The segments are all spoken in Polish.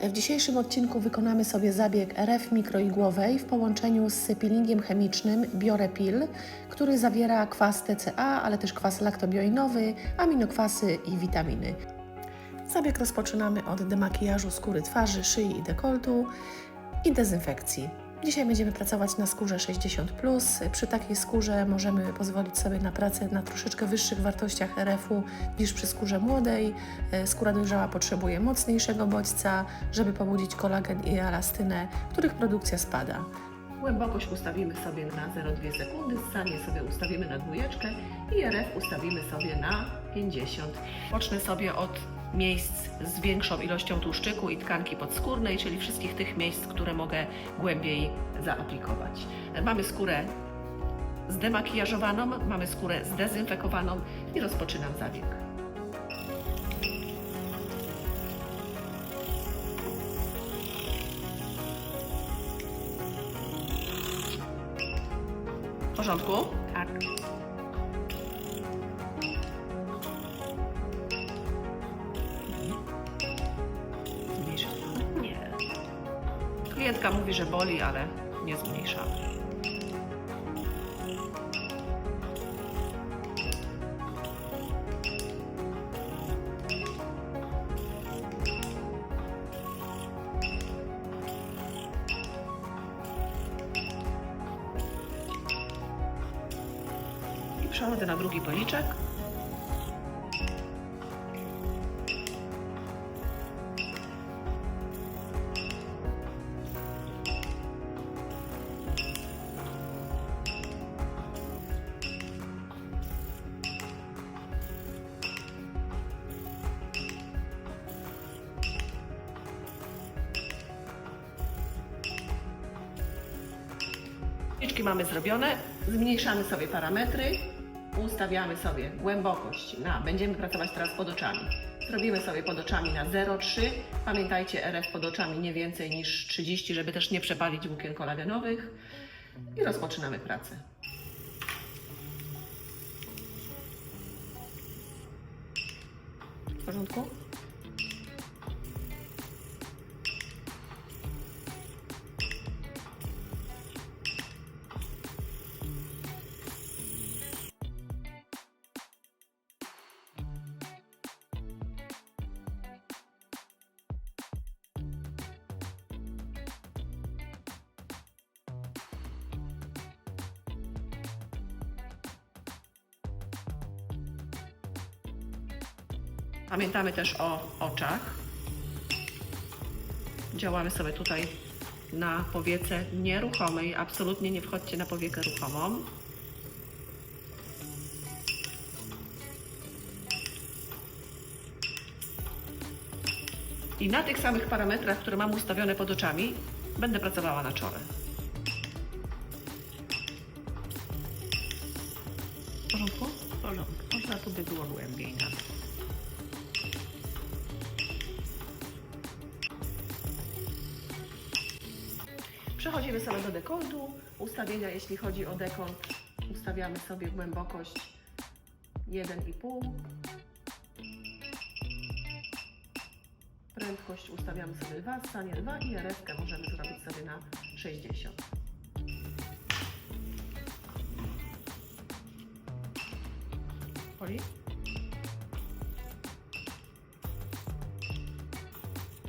W dzisiejszym odcinku wykonamy sobie zabieg RF mikroigłowej w połączeniu z peelingiem chemicznym Biorepil, który zawiera kwas TCA, ale też kwas laktobioinowy, aminokwasy i witaminy. Zabieg rozpoczynamy od demakijażu skóry twarzy, szyi i dekoltu i dezynfekcji. Dzisiaj będziemy pracować na skórze 60. Przy takiej skórze możemy pozwolić sobie na pracę na troszeczkę wyższych wartościach RF-u niż przy skórze młodej. E, Skóra dojrzała potrzebuje mocniejszego bodźca, żeby pobudzić kolagen i elastynę, których produkcja spada. Głębokość ustawimy sobie na 0,2 sekundy, stanie sobie ustawimy na dwójeczkę i RF ustawimy sobie na 50. Pocznę sobie od miejsc z większą ilością tłuszczyku i tkanki podskórnej, czyli wszystkich tych miejsc, które mogę głębiej zaaplikować. Mamy skórę zdemakijażowaną, mamy skórę zdezynfekowaną i rozpoczynam zabieg. W porządku? Tak. Klientka mówi, że boli, ale nie zmniejszamy. Mamy zrobione. Zmniejszamy sobie parametry. Ustawiamy sobie głębokość na, będziemy pracować teraz pod oczami. Zrobimy sobie pod oczami na 0,3. Pamiętajcie, RF pod oczami nie więcej niż 30, żeby też nie przepalić włókien kolagenowych. I rozpoczynamy pracę. W porządku? Pamiętamy też o oczach. Działamy sobie tutaj na powiece nieruchomej. Absolutnie nie wchodźcie na powiekę ruchomą. I na tych samych parametrach, które mam ustawione pod oczami, będę pracowała na czole. Przechodzimy sobie do dekoltu. Ustawienia, jeśli chodzi o dekolt, ustawiamy sobie głębokość 1,5. Prędkość ustawiamy sobie 2, stanie 2 i RF możemy zrobić sobie na 60. Poli?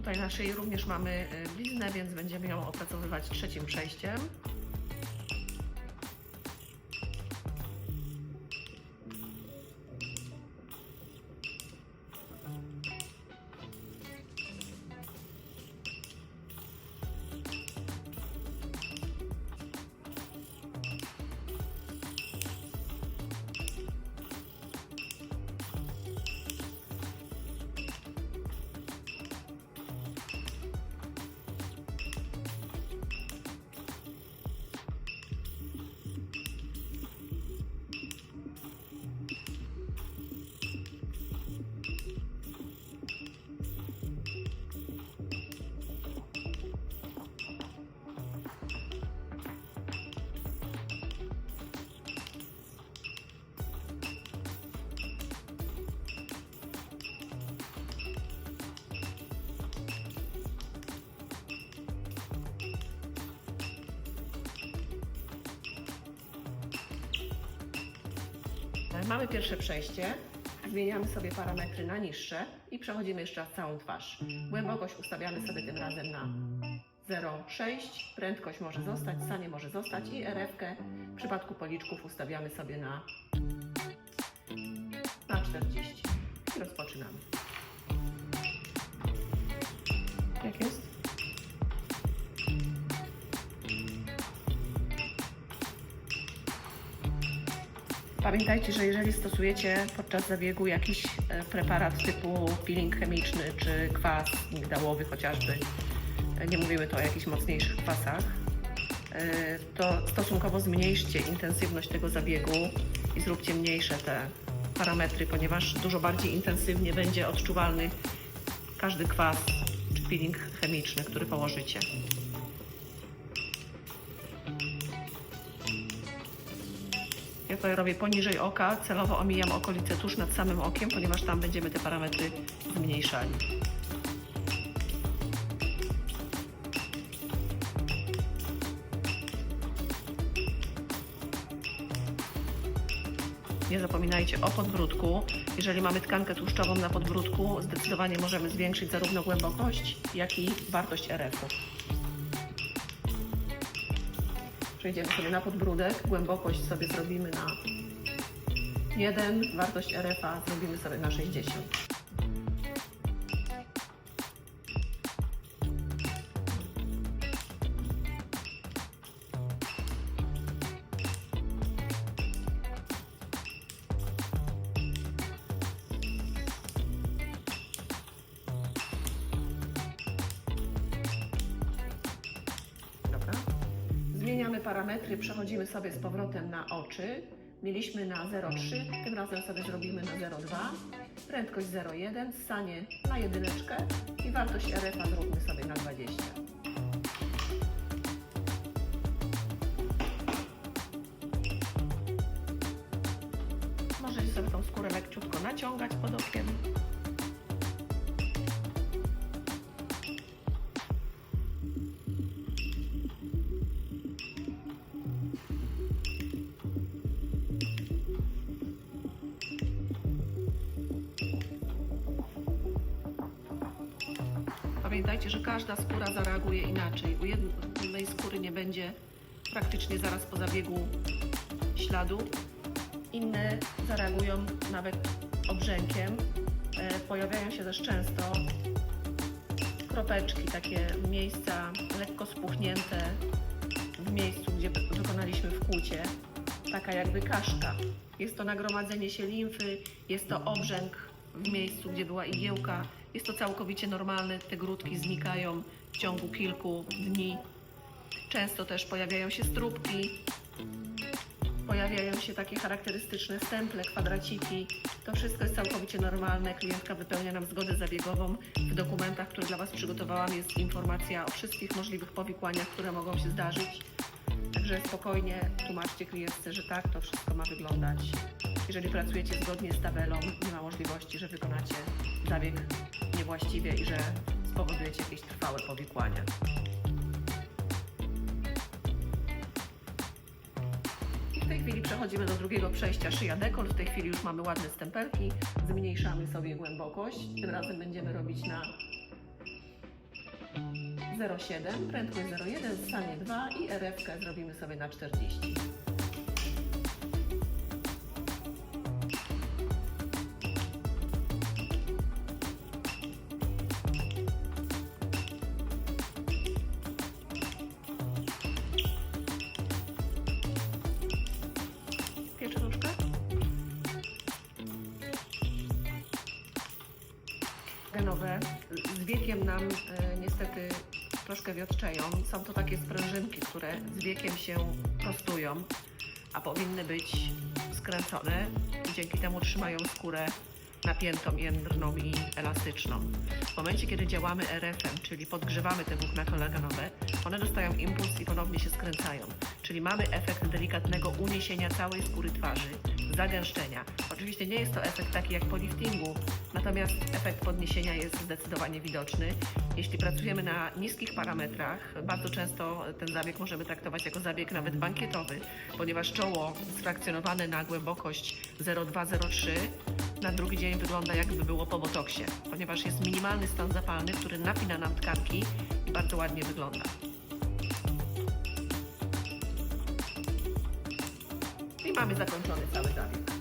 Tutaj na szyi również mamy y, bliznę, więc będziemy ją opracowywać trzecim przejściem. Mamy pierwsze przejście. Zmieniamy sobie parametry na niższe i przechodzimy jeszcze raz całą twarz. Głębokość ustawiamy sobie tym razem na 0,6. Prędkość może zostać, stanie może zostać i RF-kę w przypadku policzków ustawiamy sobie na, na 40. I rozpoczynamy. Jak jest? Pamiętajcie, że jeżeli stosujecie podczas zabiegu jakiś e, preparat typu peeling chemiczny czy kwas migdałowy chociażby, e, nie mówimy tu o jakichś mocniejszych kwasach, e, to stosunkowo zmniejszcie intensywność tego zabiegu i zróbcie mniejsze te parametry, ponieważ dużo bardziej intensywnie będzie odczuwalny każdy kwas czy peeling chemiczny, który położycie. Ja to robię poniżej oka, celowo omijam okolice tuż nad samym okiem, ponieważ tam będziemy te parametry zmniejszali. Nie zapominajcie o podbródku. Jeżeli mamy tkankę tłuszczową na podbródku, zdecydowanie możemy zwiększyć zarówno głębokość, jak i wartość RF-u. Przejdziemy sobie na podbródek, głębokość sobie zrobimy na 1, wartość RF-a zrobimy sobie na 60. Zmieniamy parametry, przechodzimy sobie z powrotem na oczy. Mieliśmy na 0,3, tym razem sobie zrobimy na 0,2. Prędkość 0,1, stanie na jedyneczkę i wartość RF-a zróbmy sobie na 20. Możecie sobie tą skórę lekciutko naciągać pod okiem. Inaczej. U jednej skóry nie będzie praktycznie zaraz po zabiegu śladu. Inne zareagują nawet obrzękiem. E, Pojawiają się też często kropeczki, takie miejsca lekko spuchnięte w miejscu, gdzie wykonaliśmy wkłucie. Taka jakby kaszka. Jest to nagromadzenie się limfy, jest to obrzęk w miejscu, gdzie była igiełka. Jest to całkowicie normalne, te grudki znikają w ciągu kilku dni. Często też pojawiają się strubki, pojawiają się takie charakterystyczne stemple, kwadraciki. To wszystko jest całkowicie normalne. Klientka wypełnia nam zgodę zabiegową. W dokumentach, które dla Was przygotowałam, jest informacja o wszystkich możliwych powikłaniach, które mogą się zdarzyć. Także spokojnie tłumaczcie klientce, że tak to wszystko ma wyglądać. Jeżeli pracujecie zgodnie z tabelą, nie ma możliwości, że wykonacie zabieg niewłaściwie i że spowodujecie jakieś trwałe powikłania. W tej chwili przechodzimy do drugiego przejścia szyja dekol. W tej chwili już mamy ładne stempelki. Zmniejszamy sobie głębokość. Tym razem będziemy robić na 0,7, prędkość 0,1, stanie 2 i RF-kę zrobimy sobie na 40. Pieczonuszkę? Genowe z wiekiem nam e, niestety troszkę wiotczeją. Są to takie sprężynki, które z wiekiem się prostują, a powinny być skręcone dzięki temu trzymają skórę napiętą, jędrną i elastyczną. W momencie, kiedy działamy RF-em, czyli podgrzewamy te włókna kolagenowe, one dostają impuls i ponownie się skręcają. Czyli mamy efekt delikatnego uniesienia całej skóry twarzy, zagęszczenia. Oczywiście nie jest to efekt taki jak po liftingu, natomiast efekt podniesienia jest zdecydowanie widoczny. Jeśli pracujemy na niskich parametrach, bardzo często ten zabieg możemy traktować jako zabieg nawet bankietowy, ponieważ czoło sfrakcjonowane na głębokość 0,2-0,3 na drugi dzień wygląda jakby było po botoksie, ponieważ jest minimalny stan zapalny, który napina nam tkanki i bardzo ładnie wygląda. I mamy zakończony cały zabieg.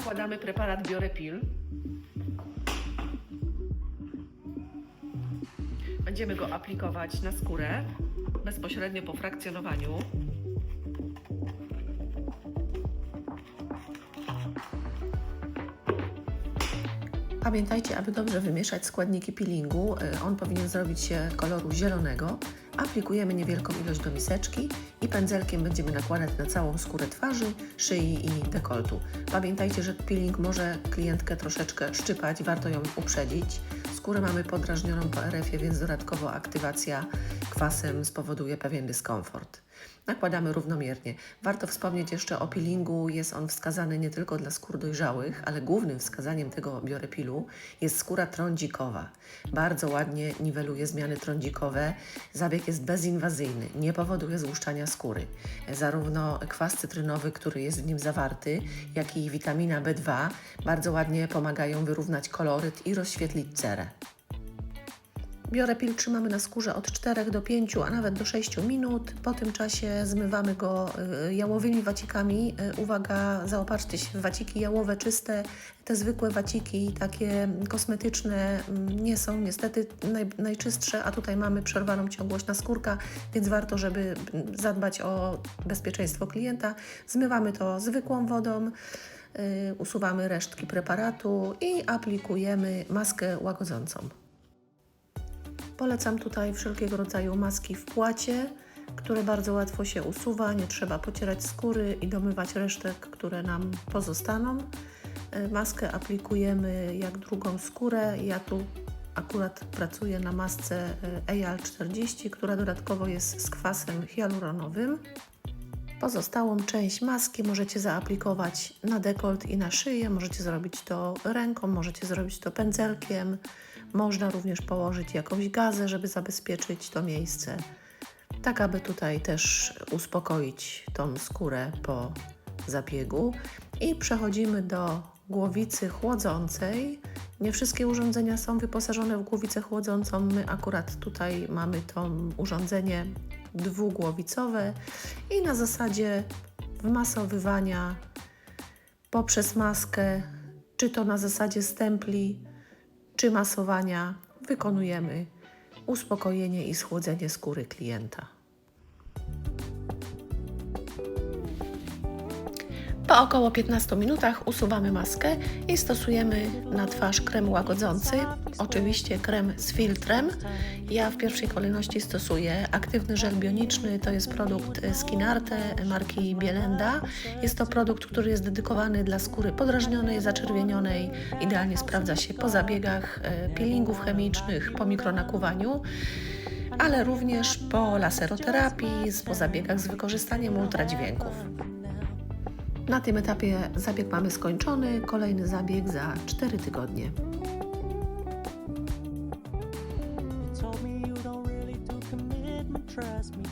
Nakładamy preparat Biorepil. Będziemy go aplikować na skórę bezpośrednio po frakcjonowaniu. Pamiętajcie, aby dobrze wymieszać składniki peelingu, y, on powinien zrobić się koloru zielonego. Aplikujemy niewielką ilość do miseczki i pędzelkiem będziemy nakładać na całą skórę twarzy, szyi i dekoltu. Pamiętajcie, że peeling może klientkę troszeczkę szczypać, warto ją uprzedzić. Skórę mamy podrażnioną po RF-ie, więc dodatkowo aktywacja kwasem spowoduje pewien dyskomfort. Nakładamy równomiernie. Warto wspomnieć jeszcze o peelingu. Jest on wskazany nie tylko dla skór dojrzałych, ale głównym wskazaniem tego biorepilu jest skóra trądzikowa. Bardzo ładnie niweluje zmiany trądzikowe. Zabieg jest bezinwazyjny, nie powoduje złuszczania skóry. Zarówno kwas cytrynowy, który jest w nim zawarty, jak i witamina B2 bardzo ładnie pomagają wyrównać koloryt i rozświetlić cerę. Biorepil trzymamy na skórze od 4 do 5, a nawet do 6 minut. Po tym czasie zmywamy go y, jałowymi wacikami. Y, Uwaga, zaopatrzcie się w waciki jałowe czyste. Te zwykłe waciki, takie kosmetyczne, mm, nie są niestety naj, najczystsze, a tutaj mamy przerwaną ciągłość na skórka, więc warto, żeby mm, zadbać o bezpieczeństwo klienta. Zmywamy to zwykłą wodą. y, Usuwamy resztki preparatu i aplikujemy maskę łagodzącą. Polecam tutaj wszelkiego rodzaju maski w płacie, które bardzo łatwo się usuwa, nie trzeba pocierać skóry i domywać resztek, które nam pozostaną. E, Maskę aplikujemy jak drugą skórę. Ja tu akurat pracuję na masce e, EAL40, która dodatkowo jest z kwasem hialuronowym. Pozostałą część maski możecie zaaplikować na dekolt i na szyję. Możecie zrobić to ręką, możecie zrobić to pędzelkiem. Można również położyć jakąś gazę, żeby zabezpieczyć to miejsce. Tak, aby tutaj też uspokoić tą skórę po zabiegu. I przechodzimy do głowicy chłodzącej. Nie wszystkie urządzenia są wyposażone w głowicę chłodzącą. My akurat tutaj mamy to urządzenie dwugłowicowe i na zasadzie wmasowywania poprzez maskę, czy to na zasadzie stempli, czy masowania, wykonujemy uspokojenie i schłodzenie skóry klienta. Po około 15 minutach usuwamy maskę i stosujemy na twarz krem łagodzący. Oczywiście krem z filtrem. Ja w pierwszej kolejności stosuję aktywny żel bioniczny. To jest produkt Skinarte marki Bielenda. Jest to produkt, który jest dedykowany dla skóry podrażnionej, zaczerwienionej. Idealnie sprawdza się po zabiegach e, peelingów chemicznych, po mikronakuwaniu ale również po laseroterapii, po zabiegach z wykorzystaniem ultradźwięków. Na tym etapie zabieg mamy skończony, kolejny zabieg za 4 tygodnie. trust me